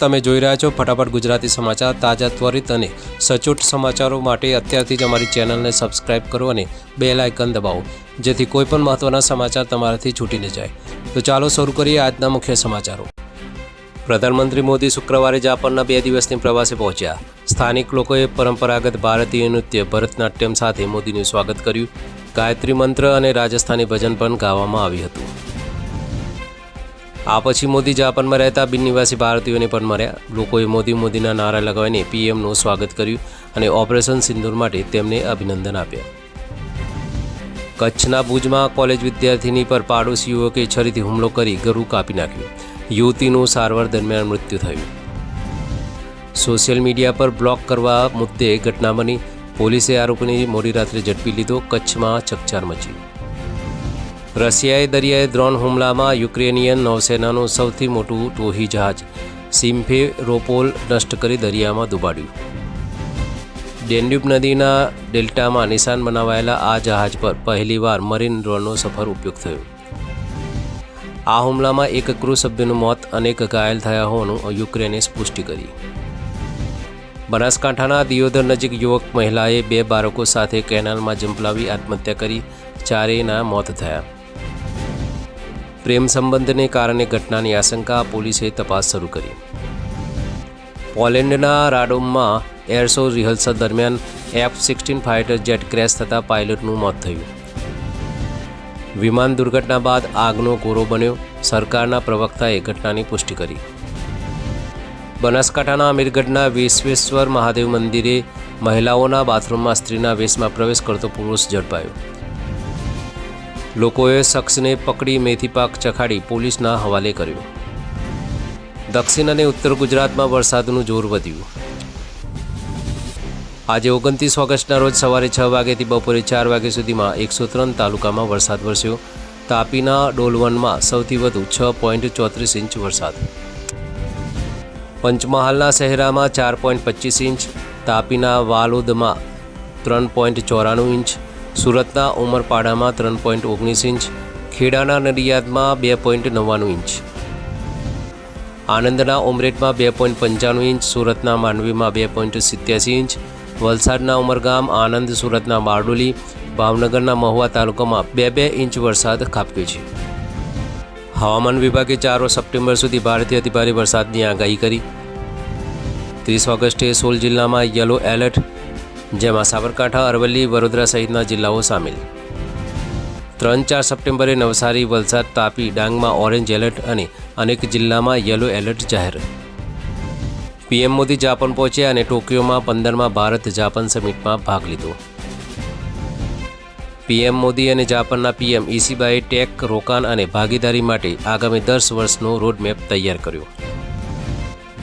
તમે જોઈ રહ્યા છો ફટાફટ ગુજરાતી સમાચાર તાજા ત્વરિત અને સચોટ સમાચારો માટે અત્યારથી જ અમારી ચેનલને સબસ્ક્રાઇબ કરો અને બે લાયકન દબાવો, જેથી કોઈપણ મહત્ત્વના સમાચાર તમારાથી છૂટી ન જાય. તો ચાલો શરૂ કરીએ આજના મુખ્ય સમાચારો. પ્રધાનમંત્રી મોદી શુક્રવારે જાપાનના બે દિવસની પ્રવાસે પહોંચ્યા. સ્થાનિક લોકોએ પરંપરાગત ભારતીય નૃત્ય, ભરતનાટ્યમ સાથે મોદીનું સ્વાગત કર્યું. ગાયત્રી મંત્ર અને રાજસ્થાની ભજન પણ ગાવામાં આવ્યું હતું. આ પછી મોદી જાપાનમાં રહેતા બિનનિવાસી ભારતીયોને પણ મળ્યા. લોકોએ મોદી મોદીના નારા લગાવીને પીએમનું સ્વાગત કર્યું અને ઓપરેશન સિંદૂર માટે તેમને અભિનંદન આપ્યા. કચ્છના ભુજમાં કોલેજ વિદ્યાર્થીની પર પાડોશી યુવકે છરીથી હુમલો કરી ગરુ કાપી નાખ્યું. યુવતીનું સારવાર દરમિયાન મૃત્યુ થયું. સોશિયલ મીડિયા પર બ્લોક કરવા મુદ્દે ઘટના બની. પોલીસે આરોપીને મોડી રાત્રે ઝડપી લીધો. કચ્છમાં ચકચાર મચી. રશિયાએ દરિયાઈ ડ્રોન હુમલામાં યુક્રેનિયન નૌસેનાનું સૌથી મોટું ટોહી જહાજ, સિમ્ફે રોપોલ, નષ્ટ કરી દરિયામાં ડૂબાડ્યું ડેન્યુબ નદીના ડેલ્ટામાં નિશાન બનાવાયેલા આ જહાજ પર પહેલીવાર મરીન ડ્રોનનો સફર ઉપયોગ થયો. આ હુમલામાં એક ક્રૂ સભ્યનું મોત, અનેક ઘાયલ થયા હોવાનું યુક્રેને પુષ્ટિ કરી બનાસકાંઠાના દિયોદર નજીક યુવક મહિલાએ બે બાળકો સાથે કેનાલમાં જંપલાવી આત્મહત્યા કરી, ચારેયના મોત થયા. પ્રેમ સંબંધને કારણે ઘટનાની આશંકા પોલીસે તપાસ શરૂ કરી. પોલેન્ડના રાડોમમાં એરશો રિહર્સલ દરમિયાન F sixteen fighter jet crash થતાં પાયલટનું મોત થયું. વિમાન દુર્ઘટના બાદ આગનો કોરો બન્યો. સરકારના પ્રવક્તાએ ઘટનાની પુષ્ટિ કરી. બનાસકાંઠાના અમીરગઢના વિશ્વેશ્વર મહાદેવ મંદિરે મહિલાઓના બાથરૂમમાં સ્ત્રીના વેશમાં પ્રવેશ કરતો પુરુષ ઝડપાયો. લોકોએ શખ્સને પકડી મેથીપાક ચખાડી પોલીસના હવાલે કર્યો. દક્ષિણ અને ઉત્તર ગુજરાતમાં વરસાદનું જોર વધ્યું. આજે ઓગણત્રીસ ઓગસ્ટના રોજ સવારે છ વાગ્યાથી બપોરે ચાર વાગ્યા સુધીમાં એકસો ત્રણ તાલુકામાં વરસાદ વરસ્યો. તાપીના ડોલવનમાં સૌથી વધુ છ પોઈન્ટ ચોત્રીસ ઇંચ વરસાદ. પંચમહાલના શહેરામાં ચાર પોઈન્ટ પચીસ ઇંચ, તાપીના વાલોદમાં ત્રણ પોઈન્ટ ચોરાણું ઇંચ સુરતના ઉમરપાડામાં ત્રણ પોઈન્ટ ઓગણીસ ઇંચ, ખેડાના નડિયાદમાં બે પોઈન્ટ નવ્વાણું ઇંચ. આણંદના ઉમરેઠમાં બે પોઈન્ટ પંચાણું ઇંચ, સુરતના માંડવીમાં બે પોઈન્ટ સિત્યાસી ઇંચ, વલસાડના ઉમરગામ, આણંદ, સુરતના બારડોલી, ભાવનગરના મહુવા તાલુકામાં બે બે ઇંચ વરસાદ ખાબક્યો છે. હવામાન વિભાગે ચાર સપ્ટેમ્બર સુધી ભારેથી અતિભારે વરસાદની આગાહી કરી. ત્રીસ ઓગસ્ટે સોલ જિલ્લામાં યલો એલર્ટ જેમાં સાબરકાંઠા, અરવલ્લી, વડોદરા સહિતના જિલ્લાઓ સામેલ. ત્રણ ચાર સપ્ટેમ્બરે નવસારી, વલસાડ, તાપી, ડાંગમાં ઓરેન્જ એલર્ટ અને અનેક જિલ્લામાં યલો એલર્ટ જાહેર. પીએમ મોદી જાપાન પહોંચ્યા અને ટોક્યોમાં પંદરમાં ભારત જાપાન સમિટમાં ભાગ લીધો. પીએમ મોદી અને જાપાનના પીએમ ઈસીબાએ ટેક, રોકાણ અને ભાગીદારી માટે આગામી દસ વર્ષનો રોડમેપ તૈયાર કર્યો.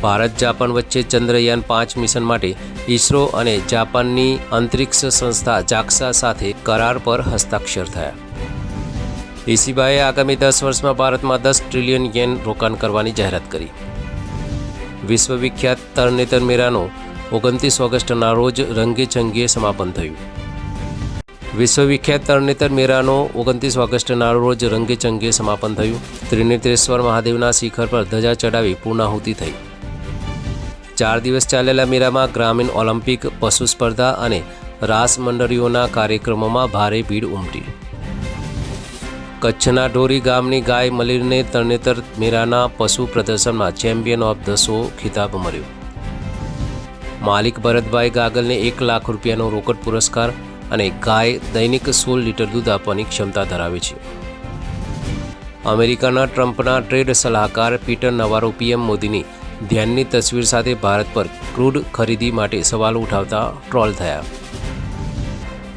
ભારત જાપાન વચ્ચે ચંદ્રયાન પાંચ મિશન માટે ઇસરો અને જાપાનની અંતરિક્ષ સંસ્થા જાક્સા સાથે કરાર પર હસ્તાક્ષર થયા. ઇસીબાએ આગામી દસ વર્ષમાં ભારતમાં દસ ટ્રિલિયન યેન રોકાણ કરવાની જાહેરાત કરી. વિશ્વવિખ્યાત તરણેતર મેરાનો ઓગણત્રીસ ઓગસ્ટના રોજ રંગેચંગીએ સમાપન થયું. વિશ્વવિખ્યાત તરણેતર મેળાનો ઓગણત્રીસ ઓગસ્ટના રોજ રંગેચંગે સમાપન થયું. ત્રિનેત્રેશ્વર મહાદેવના શિખર પર ધજા ચડાવી પૂર્ણાહુતિ થઈ. ચાર દિવસ ચાલેલા મેળામાં ગ્રામીણ ઓલિમ્પિક, પશુ સ્પર્ધા અને રાસ મંડળીઓના કાર્યક્રમોમાં ભારે ભીડ ઉમટી. કચ્છના ઢોરી ગામની ગાય મલીરને તરણેતર મેળાના પશુ પ્રદર્શનમાં ચેમ્પિયન ઓફ ધ શો ખિતાબ મળ્યો. માલિક ભરતભાઈ ગાગલને એક લાખ રૂપિયાનો રોકડ પુરસ્કાર અને ગાય દૈનિક સોળ લીટર દૂધ આપવાની ક્ષમતા ધરાવે છે. અમેરિકાના ટ્રમ્પના ટ્રેડ સલાહકાર પીટર નવારો પીએમ મોદીની ધ્યાનની તસવીર સાથે ભારત પર ક્રૂડ ખરીદી માટે સવાલ ઉઠાવતા ટ્રોલ થયા.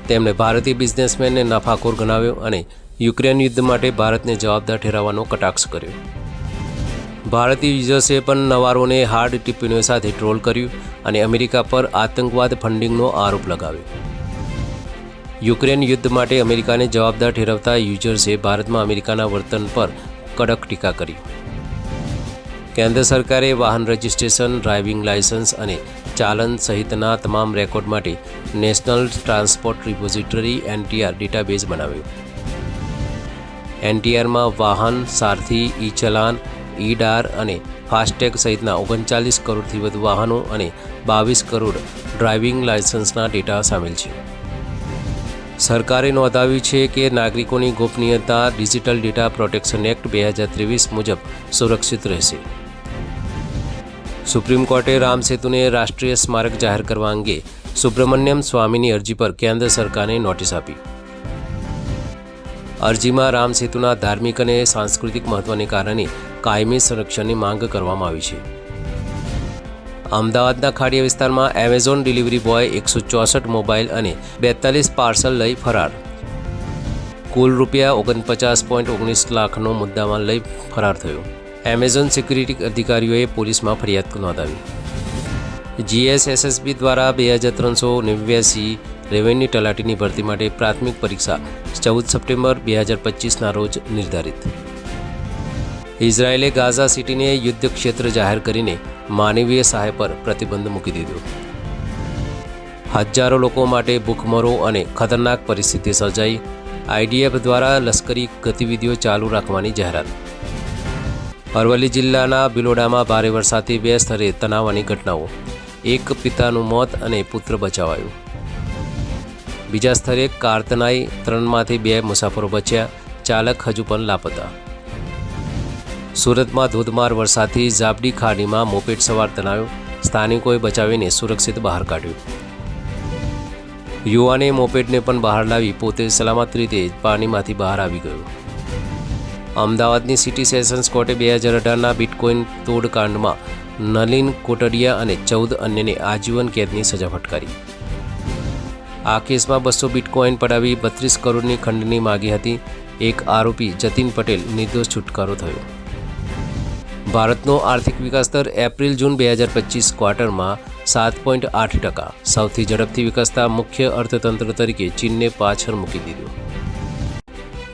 તેમણે ભારતીય બિઝનેસમેનને નફાખોર ગણાવ્યો અને યુક્રેન યુદ્ધ માટે ભારતને જવાબદાર ઠેરવવાનો કટાક્ષ કર્યો. ભારતીય યુઝર્સે પણ નવારોને હાર્ડ ટિપ્પણીઓ સાથે ટ્રોલ કર્યું અને અમેરિકા પર આતંકવાદ ફંડિંગનો આરોપ લગાવ્યો. યુક્રેન યુદ્ધ માટે અમેરિકાને જવાબદાર ઠેરવતા યુઝર્સે ભારતમાં અમેરિકાના વર્તન પર કડક ટીકા કરી. કેન્દ્ર સરકારે વાહન રજિસ્ટ્રેશન, ડ્રાઇવિંગ લાયસન્સ અને ચાલન સહિતના તમામ રેકોર્ડ માટે national transport repository NTR database બનાવ્યો. એનટીઆરમાં વાહન, સારથી ઈ ચલાન ઈ ડાર અને ફાસ્ટેગ સહિતના ઓગણચાલીસ કરોડથી વધુ વાહનો અને બાવીસ કરોડ ડ્રાઇવિંગ લાયસન્સના ડેટા સામેલ છે. સરકારે નોંધાવ્યું છે કે નાગરિકોની ગોપનીયતા ડિજિટલ ડેટા પ્રોટેક્શન એક્ટ બે હજાર ત્રેવીસ મુજબ સુરક્ષિત રહેશે. સુપ્રીમ કોર્ટે રામ સેતુને રાષ્ટ્રીય સ્મારક જાહેર કરવા અંગે સુબ્રમણ્યમ સ્વામીની અરજી પર કેન્દ્ર સરકારને નોટિસ આપી. અરજીમાં રામ સેતુના ધાર્મિક અને સાંસ્કૃતિક મહત્વને કારણે કાયમી સંરક્ષણની માંગ કરવામાં આવી છે. અમદાવાદના ખાડીયા વિસ્તારમાં એમેઝોન ડિલિવરી બોય એકસો ચોસઠ મોબાઈલ અને બેતાલીસ પાર્સલ લઈ ફરાર. કુલ રૂપિયા ઓગણપચાસ પોઈન્ટ ઓગણીસ લાખનો મુદ્દામાં લઈ ફરાર થયો. એમેઝોન સિક્યુરિટી અધિકારીઓએ પોલીસમાં ફરિયાદ નોંધાવી. જીએસએસએસબી દ્વારા બે હજાર ત્રણસો નેવ્યાસી રેવન્યુ તલાટીની ભરતી માટે પ્રાથમિક પરીક્ષા ચૌદ સપ્ટેમ્બર બે હજાર પચીસના રોજ નિર્ધારિત. ઇઝરાયેલે ગાઝા સિટીને યુદ્ધ ક્ષેત્ર જાહેર કરીને માનવીય સહાય પર પ્રતિબંધ મૂકી દીધો. હજારો લોકો માટે ભૂખમરો અને ખતરનાક પરિસ્થિતિ સર્જાઈ. આઈડીએફ દ્વારા લશ્કરી ગતિવિધિઓ ચાલુ રાખવાની જાહેરાત. અરવલ્લી જિલ્લાના બિલોડામાં ભારે વરસાદથી બે સ્થળે તણાવની ઘટનાઓ. એક પિતાનું મોત અને પુત્ર બચાવાયો. બીજા સ્થળે કારતનાઈ ત્રણમાંથી બે મુસાફરો બચ્યા, ચાલક હજુ પણ લાપતા. સુરતમાં ધોધમાર વરસાદથી ઝાબડી ખાડીમાં મોપેટ સવાર તણાયો. સ્થાનિકોએ બચાવીને સુરક્ષિત બહાર કાઢ્યું. યુવાને મોપેટને પણ બહાર લાવી પોતે સલામત રીતે પાણીમાંથી બહાર આવી ગયો. અમદાવાદની સિટી સેશન્સ કોર્ટે બે હજાર અઢારના બિટકોઇન તોડકાંડમાં નલિન કોટડિયા અને ચૌદ અન્યને આજીવન કેદની સજા ફટકારી. આ કેસમાં બસો બિટકોઇન પડાવી બત્રીસ કરોડની ખંડની માગી હતી એક આરોપી જતીન પટેલ નિર્દોષ છુટકારો થયો. ભારતનો આર્થિક વિકાસ દર એપ્રિલ જૂન બે હજાર પચીસ ક્વાર્ટરમાં સાત પોઈન્ટ આઠ ટકા, સૌથી ઝડપથી વિકસતા મુખ્ય અર્થતંત્ર તરીકે ચીનને પાછળ મૂકી દીધું.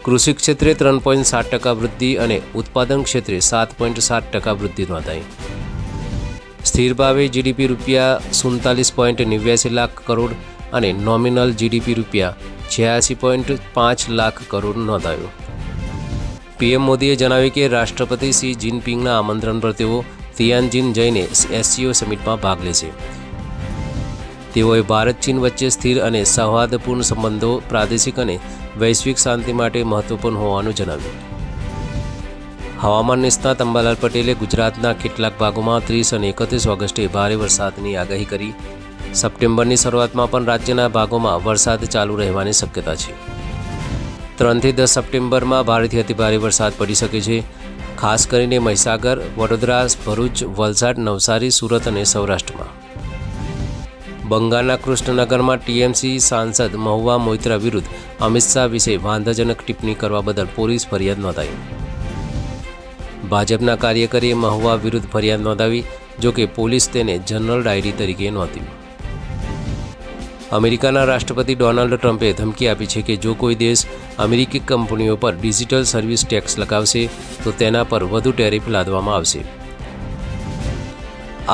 કૃષિ ક્ષેત્રે ત્રણ પોઈન્ટ સાત ટકા વૃદ્ધિ અને ઉત્પાદન ક્ષેત્રે સાત પોઈન્ટ સાત ટકા વૃદ્ધિ નોંધાઈ. સ્થિર ભાવે જીડીપી રૂપિયા સુડતાલીસ પોઈન્ટ નેવ્યાસી લાખ કરોડ અને નોમિનલ જીડીપી રૂપિયા છ્યાસી પોઈન્ટ પાંચ લાખ કરોડ નોંધાયો. પીએમ મોદીએ જણાવ્યું કે રાષ્ટ્રપતિ શી જિનપિંગના આમંત્રણ પર તેઓ તિયાનજીન જઈને એસસીઓ સમિટમાં ભાગ લેશે. તેઓએ ભારત ચીન વચ્ચે સ્થિર અને સૌહાર્દપૂર્ણ સંબંધો પ્રાદેશિક અને વૈશ્વિક શાંતિ માટે મહત્વપૂર્ણ હોવાનું જણાવ્યું. હવામાન નિષ્ણાત અંબાલાલ પટેલે ગુજરાતના કેટલાક ભાગોમાં ત્રીસ અને એકત્રીસ ઓગસ્ટે ભારે વરસાદની આગાહી કરી. સપ્ટેમ્બરની શરૂઆતમાં પણ રાજ્યના ભાગોમાં વરસાદ ચાલુ રહેવાની શક્યતા છે. ત્રણથી દસ સપ્ટેમ્બરમાં ભારેથી અતિભારે વરસાદ પડી શકે છે. ખાસ કરીને મહીસાગર, વડોદરા, ભરૂચ, વલસાડ, નવસારી, સુરત અને સૌરાષ્ટ્રમાં. બંગાળના કૃષ્ણનગરમાં ટીએમસી સાંસદ મહુવા મોઇત્રા વિરુદ્ધ અમિત શાહ વિશે વાંધાજનક ટિપ્પણી કરવા બદલ પોલીસ ફરિયાદ નોંધાઈ. ભાજપના કાર્યકરીએ મહુવા વિરુદ્ધ ફરિયાદ નોંધાવી જોકે પોલીસ તેને જનરલ ડાયરી તરીકે નોંધી. અમેરિકાના રાષ્ટ્રપતિ ડોનાલ્ડ ટ્રમ્પે ધમકી આપી છે કે જો કોઈ દેશ અમેરિકી કંપનીઓ પર ડિજિટલ સર્વિસ ટેક્સ લગાવશે, તો તેના પર વધુ ટેરિફ લાદવામાં આવશે.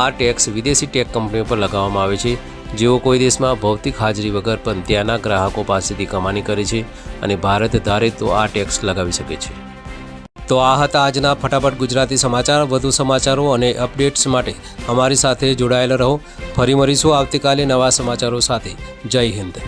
આ ટેક્સ વિદેશી ટેક કંપનીઓ પર લગાવવામાં આવે છે જેઓ કોઈ દેશમાં ભૌતિક હાજરી વગર પણ ત્યાંના ગ્રાહકો પાસેથી કમાણી કરે છે અને ભારત ધારે તો આ ટેક્સ લગાવી શકે છે. તો આ હતા આજના ફટાફટ ગુજરાતી સમાચાર. વધુ સમાચારો અને અપડેટ્સ માટે અમારી સાથે જોડાયેલા રહો. ફરી મળીશું આવતીકાલે નવા સમાચારો સાથે. જય હિન્દ.